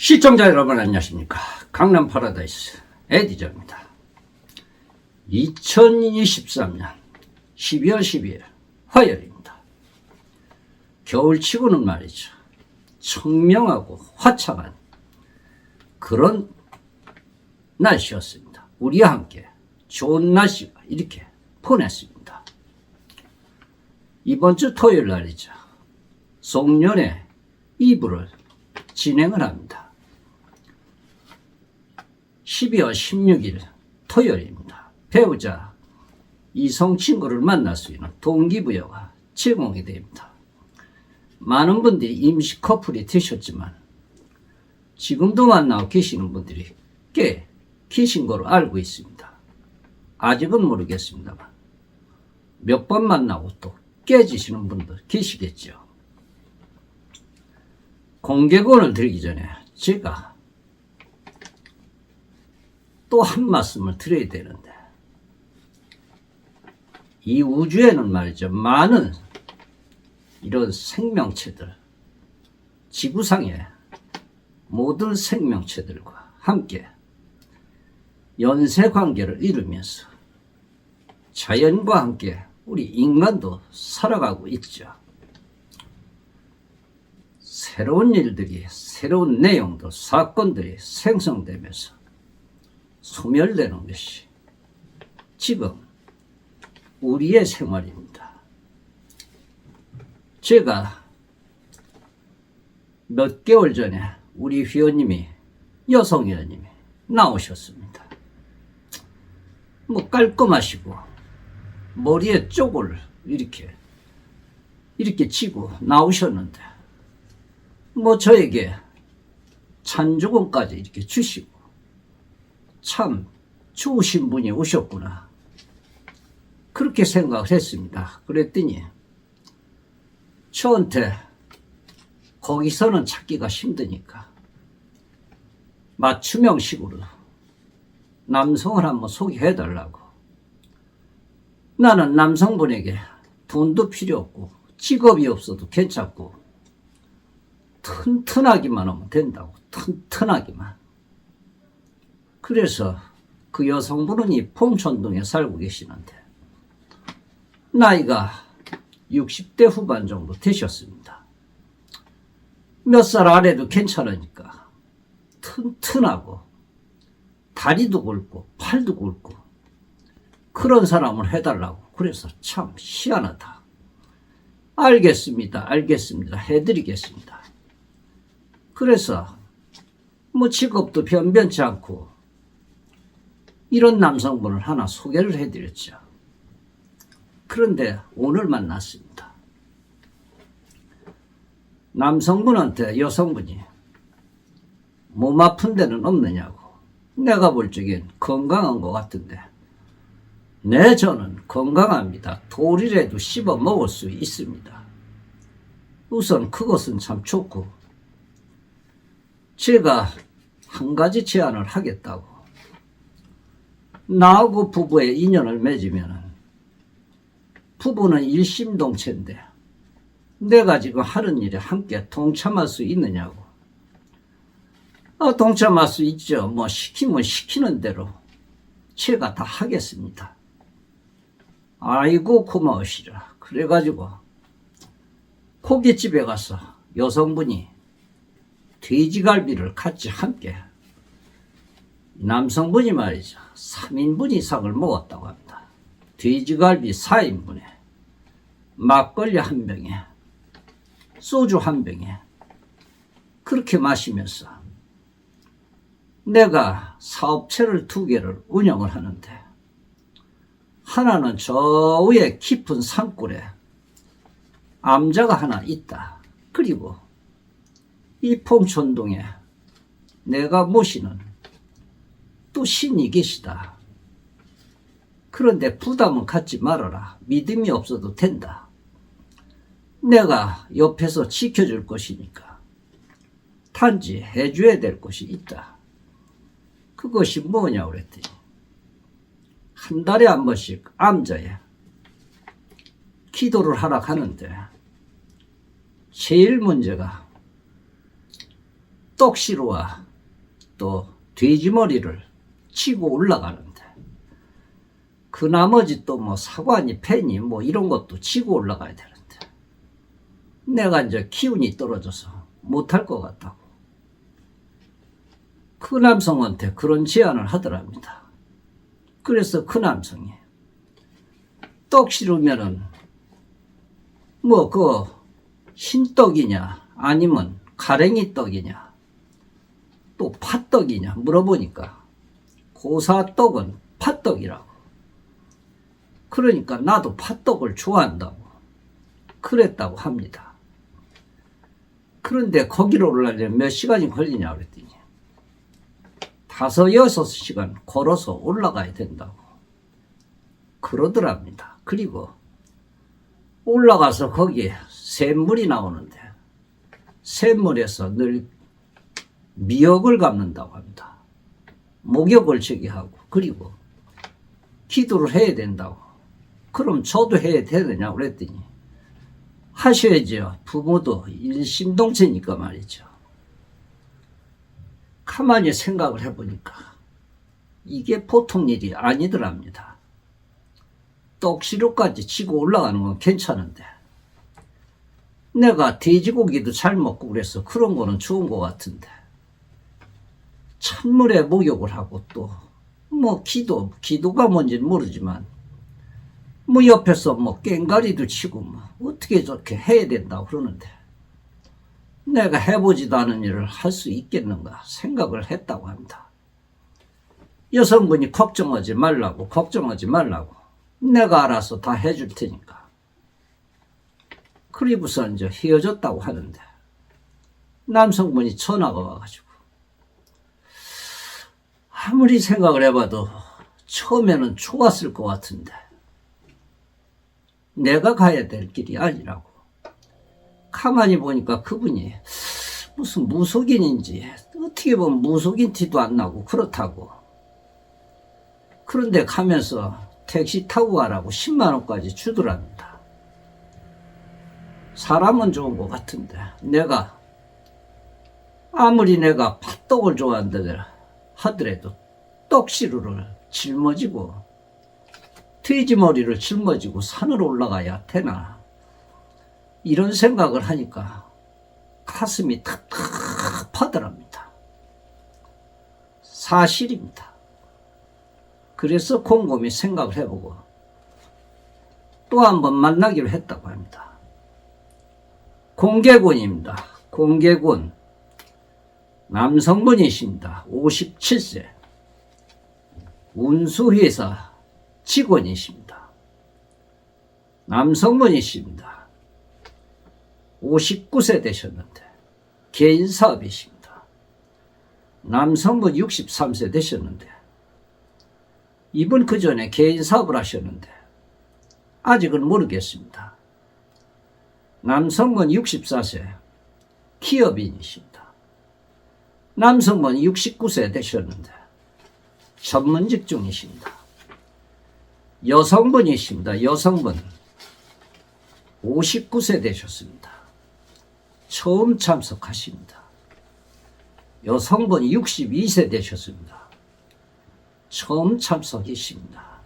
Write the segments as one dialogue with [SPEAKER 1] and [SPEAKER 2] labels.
[SPEAKER 1] 시청자 여러분 안녕하십니까? 강남 파라다이스 에디저입니다. 2023년 12월 12일 화요일입니다. 겨울치고는 말이죠. 청명하고 화창한 그런 날씨였습니다. 우리와 함께 좋은 날씨가 이렇게 보냈습니다. 이번 주 토요일 날이죠. 송년회 2부를 진행을 합니다 12월 16일 토요일입니다. 배우자 이성 친구를 만날 수 있는 동기부여가 제공이 됩니다. 많은 분들이 임시 커플이 되셨지만 지금도 만나고 계시는 분들이 꽤 계신 거로 알고 있습니다. 아직은 모르겠습니다만 몇 번 만나고 또 깨지시는 분들 계시겠죠. 공개권을 드리기 전에 제가 또 한 말씀을 드려야 되는데 이 우주에는 말이죠 많은 이런 생명체들 지구상의 모든 생명체들과 함께 연쇄 관계를 이루면서 자연과 함께 우리 인간도 살아가고 있죠. 새로운 일들이 새로운 내용들 사건들이 생성되면서 소멸되는 것이 지금 우리의 생활입니다. 제가 몇 개월 전에 우리 회원님이 여성 회원님이 나오셨습니다. 뭐 깔끔하시고 머리에 쪽을 이렇게 이렇게 치고 나오셨는데 뭐 저에게 찬조금까지 이렇게 주시고 참 좋으신 분이 오셨구나. 그렇게 생각을 했습니다. 그랬더니 저한테 거기서는 찾기가 힘드니까 맞춤형식으로 남성을 한번 소개해 달라고. 나는 남성분에게 돈도 필요 없고 직업이 없어도 괜찮고 튼튼하기만 하면 된다고. 튼튼하기만. 그래서 그 여성분은 이 봉천동에 살고 계시는데 나이가 60대 후반 정도 되셨습니다. 몇 살 아래도 괜찮으니까 튼튼하고 다리도 굵고 팔도 굵고 그런 사람을 해달라고 그래서 참 희한하다. 알겠습니다. 알겠습니다. 해드리겠습니다. 그래서 뭐 직업도 변변치 않고 이런 남성분을 하나 소개를 해드렸죠. 그런데 오늘 만났습니다. 남성분한테 여성분이 몸 아픈 데는 없느냐고. 내가 볼 적엔 건강한 것 같은데. 네, 저는 건강합니다. 돌이라도 씹어 먹을 수 있습니다. 우선 그것은 참 좋고, 제가 한 가지 제안을 하겠다고. 나하고 부부의 인연을 맺으면 부부는 일심동체인데 내가 지금 하는 일에 함께 동참할 수 있느냐고. 아, 동참할 수 있죠. 뭐 시키면 시키는 대로 제가 다 하겠습니다. 아이고 고마우시라. 그래가지고 고깃집에 가서 여성분이 돼지갈비를 같이 함께 남성분이 말이죠. 3인분 이상을 먹었다고 합니다. 돼지갈비 4인분에 막걸리 한 병에 소주 한 병에 그렇게 마시면서 내가 사업체를 두 개를 운영을 하는데 하나는 저 위에 깊은 산골에 암자가 하나 있다. 그리고 이 봉천동에 내가 모시는 또 신이 계시다. 그런데 부담은 갖지 말아라. 믿음이 없어도 된다. 내가 옆에서 지켜줄 것이니까. 단지 해줘야 될 것이 있다. 그것이 뭐냐 그랬더니 한 달에 한 번씩 암자에 기도를 하라 하는데 제일 문제가 떡시루와 또 돼지머리를 치고 올라가는데. 그 나머지 또 뭐 사과니 팬이 뭐 이런 것도 치고 올라가야 되는데. 내가 이제 기운이 떨어져서 못할 것 같다고. 그 남성한테 그런 제안을 하더랍니다. 그래서 그 남성이 떡 싫으면은 뭐 그 흰떡이냐 아니면 가랭이 떡이냐 또 팥떡이냐 물어보니까 고사떡은 팥떡이라고 그러니까 나도 팥떡을 좋아한다고 그랬다고 합니다. 그런데 거기로 올라가려면 몇 시간이 걸리냐 그랬더니 다섯 여섯 시간 걸어서 올라가야 된다고 그러더랍니다. 그리고 올라가서 거기에 샘물이 나오는데 샘물에서 늘 미역을 감는다고 합니다. 목욕을 저기 하고 그리고 기도를 해야 된다고. 그럼 저도 해야 되느냐 그랬더니 하셔야죠. 부모도 일심동체니까 말이죠. 가만히 생각을 해보니까 이게 보통 일이 아니더랍니다. 떡시루까지 치고 올라가는 건 괜찮은데 내가 돼지고기도 잘 먹고 그래서 그런 거는 좋은 것 같은데 찬물에 목욕을 하고 또 뭐 기도 기도가 뭔지는 모르지만 뭐 옆에서 뭐 깽가리도 치고 뭐 어떻게 저렇게 해야 된다고 그러는데 내가 해보지도 않은 일을 할 수 있겠는가 생각을 했다고 합니다. 여성분이 걱정하지 말라고 걱정하지 말라고 내가 알아서 다 해줄 테니까 그리고서 이제 헤어졌다고 하는데 남성분이 전화가 와가지고 아무리 생각을 해봐도 처음에는 좋았을 것 같은데 내가 가야 될 길이 아니라고. 가만히 보니까 그분이 무슨 무속인인지 어떻게 보면 무속인 티도 안 나고 그렇다고. 그런데 가면서 택시 타고 가라고 10만 원까지 주더랍니다. 사람은 좋은 것 같은데 내가 아무리 내가 팥떡을 좋아한다 하더라도 떡시루를 짊어지고 돼지머리를 짊어지고 산으로 올라가야 되나 이런 생각을 하니까 가슴이 탁탁하더랍니다. 사실입니다. 그래서 곰곰이 생각을 해보고 또 한 번 만나기로 했다고 합니다. 공개군입니다. 공개군. 남성분이십니다. 57세. 운수회사 직원이십니다. 남성분이십니다. 59세 되셨는데 개인 사업이십니다. 남성분 63세 되셨는데 이분 그 전에 개인 사업을 하셨는데 아직은 모르겠습니다. 남성분 64세 기업인이십니다. 남성분 69세 되셨는데 전문직 중이십니다. 여성분이십니다. 여성분 59세 되셨습니다. 처음 참석하십니다. 여성분 62세 되셨습니다. 처음 참석이십니다.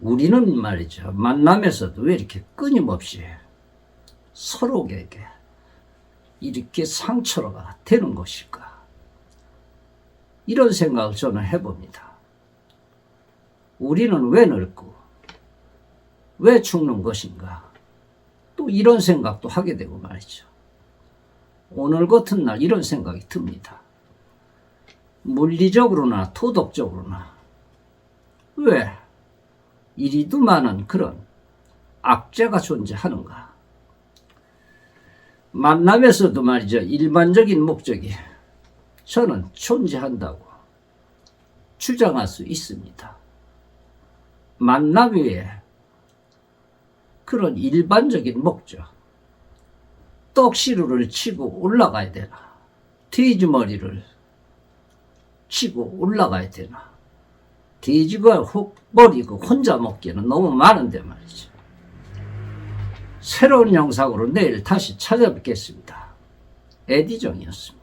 [SPEAKER 1] 우리는 말이죠. 만남에서도 왜 이렇게 끊임없이 서로에게 이렇게 상처가 되는 것일까? 이런 생각을 저는 해봅니다. 우리는 왜 늙고, 왜 죽는 것인가? 또 이런 생각도 하게 되고 말이죠. 오늘 같은 날 이런 생각이 듭니다. 물리적으로나 도덕적으로나 왜 이리도 많은 그런 악재가 존재하는가? 만남에서도 말이죠. 일반적인 목적이 저는 존재한다고 주장할 수 있습니다. 만남 외에 그런 일반적인 목적, 떡시루를 치고 올라가야 되나? 돼지머리를 치고 올라가야 되나? 돼지가 혹 머리고 혼자 먹기에는 너무 많은데 말이죠. 새로운 영상으로 내일 다시 찾아뵙겠습니다. 에디정이었습니다.